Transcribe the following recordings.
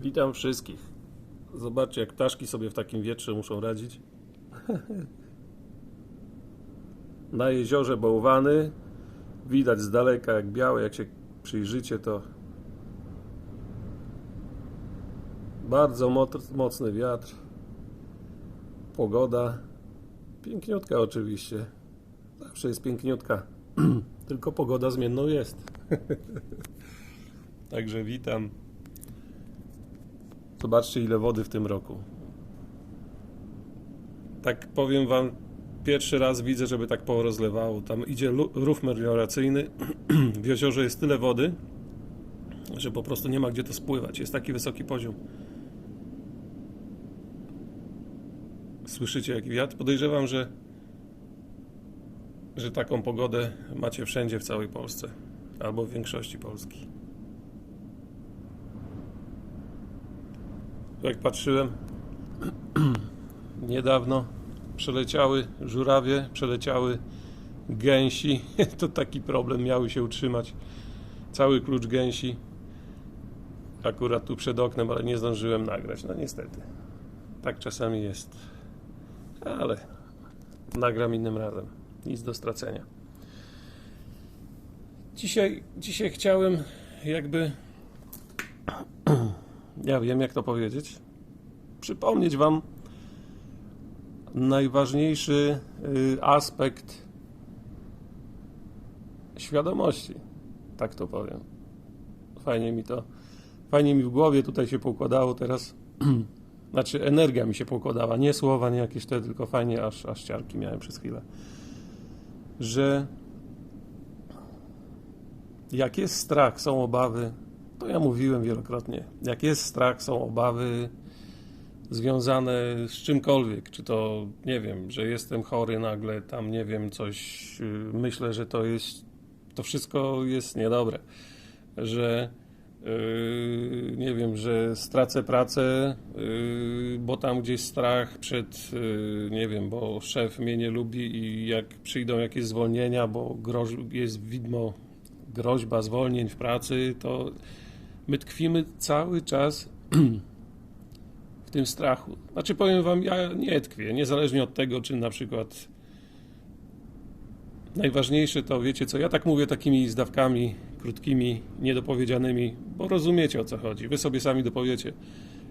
Witam wszystkich. Zobaczcie, jak ptaszki sobie w takim wietrze muszą radzić. Na jeziorze bałwany. Widać z daleka, jak białe, jak się przyjrzycie, to bardzo moc- mocny wiatr. Pogoda. Piękniutka oczywiście. Zawsze jest piękniutka. Tylko pogoda zmienną jest. Także witam. Zobaczcie, ile wody w tym roku. Tak powiem Wam, pierwszy raz widzę, żeby tak porozlewało. Tam idzie rów melioracyjny. w jeziorze jest tyle wody, że po prostu nie ma gdzie to spływać. Jest taki wysoki poziom. Słyszycie jaki wiatr? Podejrzewam, że, że taką pogodę macie wszędzie w całej Polsce. Albo w większości Polski. Jak patrzyłem niedawno, przeleciały żurawie, przeleciały gęsi. To taki problem, miały się utrzymać. Cały klucz gęsi. Akurat tu przed oknem, ale nie zdążyłem nagrać. No niestety. Tak czasami jest. Ale nagram innym razem. Nic do stracenia. Dzisiaj, dzisiaj chciałem jakby ja wiem, jak to powiedzieć. Przypomnieć Wam najważniejszy y, aspekt świadomości. Tak to powiem. Fajnie mi to, fajnie mi w głowie tutaj się poukładało teraz. Znaczy, energia mi się poukładała. Nie słowa, nie jakieś te, tylko fajnie, aż, aż ciarki miałem przez chwilę. Że jak jest strach, są obawy, to ja mówiłem wielokrotnie. Jak jest strach, są obawy związane z czymkolwiek, czy to nie wiem, że jestem chory nagle, tam nie wiem, coś yy, myślę, że to jest to wszystko jest niedobre, że yy, nie wiem, że stracę pracę, yy, bo tam gdzieś strach przed, nie wiem, bo szef mnie nie lubi i jak przyjdą jakieś zwolnienia, bo groź, jest widmo groźba zwolnień w pracy, to my tkwimy cały czas w tym strachu. Znaczy powiem wam, ja nie tkwię, niezależnie od tego, czy na przykład najważniejsze to, wiecie co, ja tak mówię takimi zdawkami krótkimi, niedopowiedzianymi, bo rozumiecie o co chodzi, wy sobie sami dopowiecie.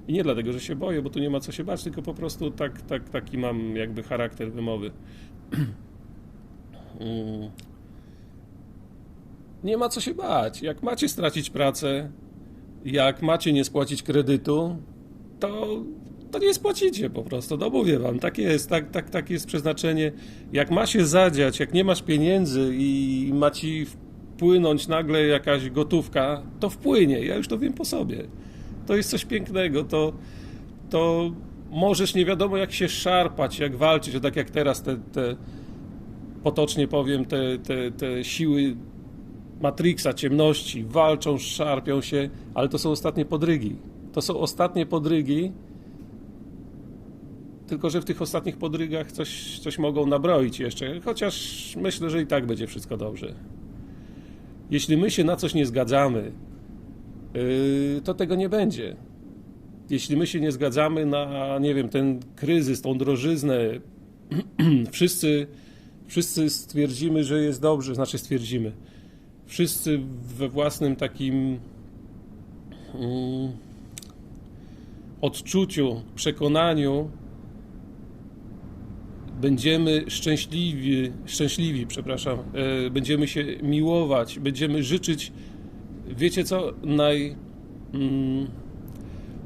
I nie dlatego, że się boję, bo tu nie ma co się bać, tylko po prostu tak, tak, taki mam jakby charakter wymowy. Mm. Nie ma co się bać. Jak macie stracić pracę, jak macie nie spłacić kredytu, to, to nie spłacicie po prostu. No mówię wam, tak jest, tak, tak, tak jest przeznaczenie. Jak ma się zadziać, jak nie masz pieniędzy i ma ci wpłynąć nagle jakaś gotówka, to wpłynie. Ja już to wiem po sobie. To jest coś pięknego. To, to możesz nie wiadomo jak się szarpać, jak walczyć, tak jak teraz te, te potocznie powiem, te, te, te siły Matrixa, ciemności, walczą, szarpią się, ale to są ostatnie podrygi. To są ostatnie podrygi, tylko że w tych ostatnich podrygach coś, coś mogą nabroić jeszcze, chociaż myślę, że i tak będzie wszystko dobrze. Jeśli my się na coś nie zgadzamy, yy, to tego nie będzie. Jeśli my się nie zgadzamy na, nie wiem, ten kryzys, tą drożyznę, wszyscy, wszyscy stwierdzimy, że jest dobrze, znaczy stwierdzimy, wszyscy we własnym takim mm, odczuciu, przekonaniu będziemy szczęśliwi, szczęśliwi, przepraszam, e, będziemy się miłować, będziemy życzyć, wiecie co, naj, mm,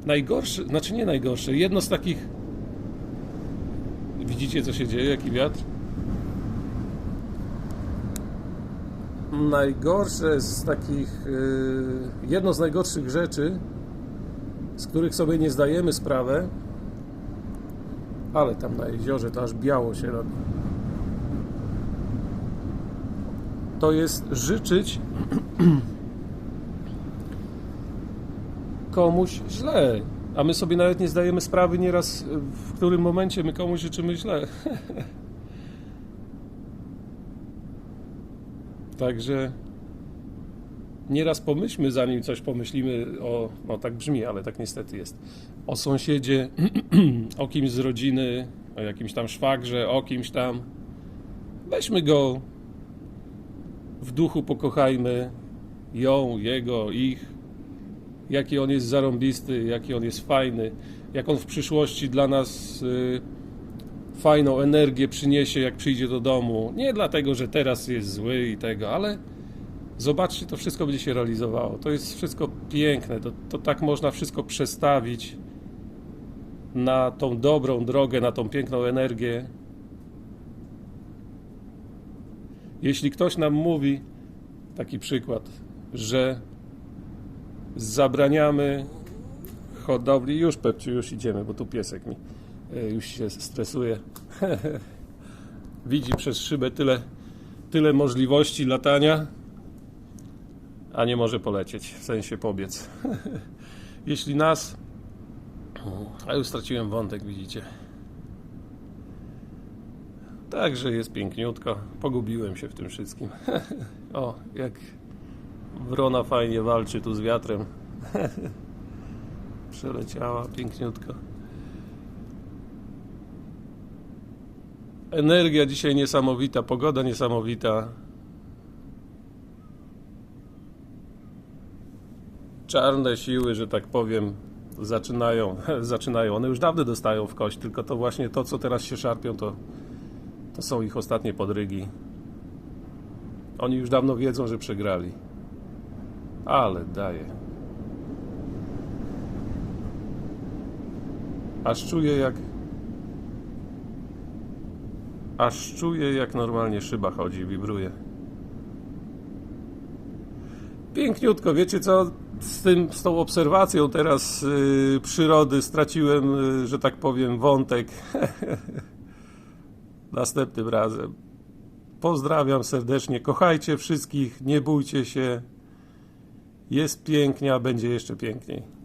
najgorsze, znaczy nie najgorsze, jedno z takich, widzicie co się dzieje, jaki wiatr? Najgorsze z takich, y, jedno z najgorszych rzeczy, z których sobie nie zdajemy sprawę, ale tam na jeziorze to aż biało się robi. To jest życzyć komuś źle. A my sobie nawet nie zdajemy sprawy nieraz, w którym momencie my komuś życzymy źle. Także nieraz pomyślmy, zanim coś pomyślimy o, no tak brzmi, ale tak niestety jest, o sąsiedzie, o kimś z rodziny, o jakimś tam szwagrze, o kimś tam. Weźmy go, w duchu pokochajmy ją, jego, ich, jaki on jest zarąbisty, jaki on jest fajny, jak on w przyszłości dla nas y, fajną energię przyniesie, jak przyjdzie do domu. Nie dlatego, że teraz jest zły i tego, ale zobaczcie, to wszystko będzie się realizowało. To jest wszystko piękne, to, to tak można wszystko przestawić na tą dobrą drogę, na tą piękną energię. Jeśli ktoś nam mówi, taki przykład, że zabraniamy hodowli, już Pepciu, już idziemy, bo tu piesek mi już się stresuje. Widzi przez szybę tyle, tyle możliwości latania, a nie może polecieć, w sensie pobiec. Jeśli nas, a już straciłem wątek, widzicie. Także jest piękniutko. Pogubiłem się w tym wszystkim. o, jak wrona fajnie walczy tu z wiatrem. Przeleciała piękniutko. Energia dzisiaj niesamowita, pogoda niesamowita. Czarne siły, że tak powiem, zaczynają, zaczynają. One już dawno dostają w kość, tylko to właśnie to, co teraz się szarpią, to, to są ich ostatnie podrygi. Oni już dawno wiedzą, że przegrali. Ale daje. Aż czuję jak. Aż czuję jak normalnie szyba chodzi, wibruje. Piękniutko, wiecie co? Z, tym, z tą obserwacją teraz yy, przyrody straciłem, yy, że tak powiem, wątek. Następnym razem. Pozdrawiam serdecznie. Kochajcie wszystkich, nie bójcie się. Jest pięknie, a będzie jeszcze piękniej.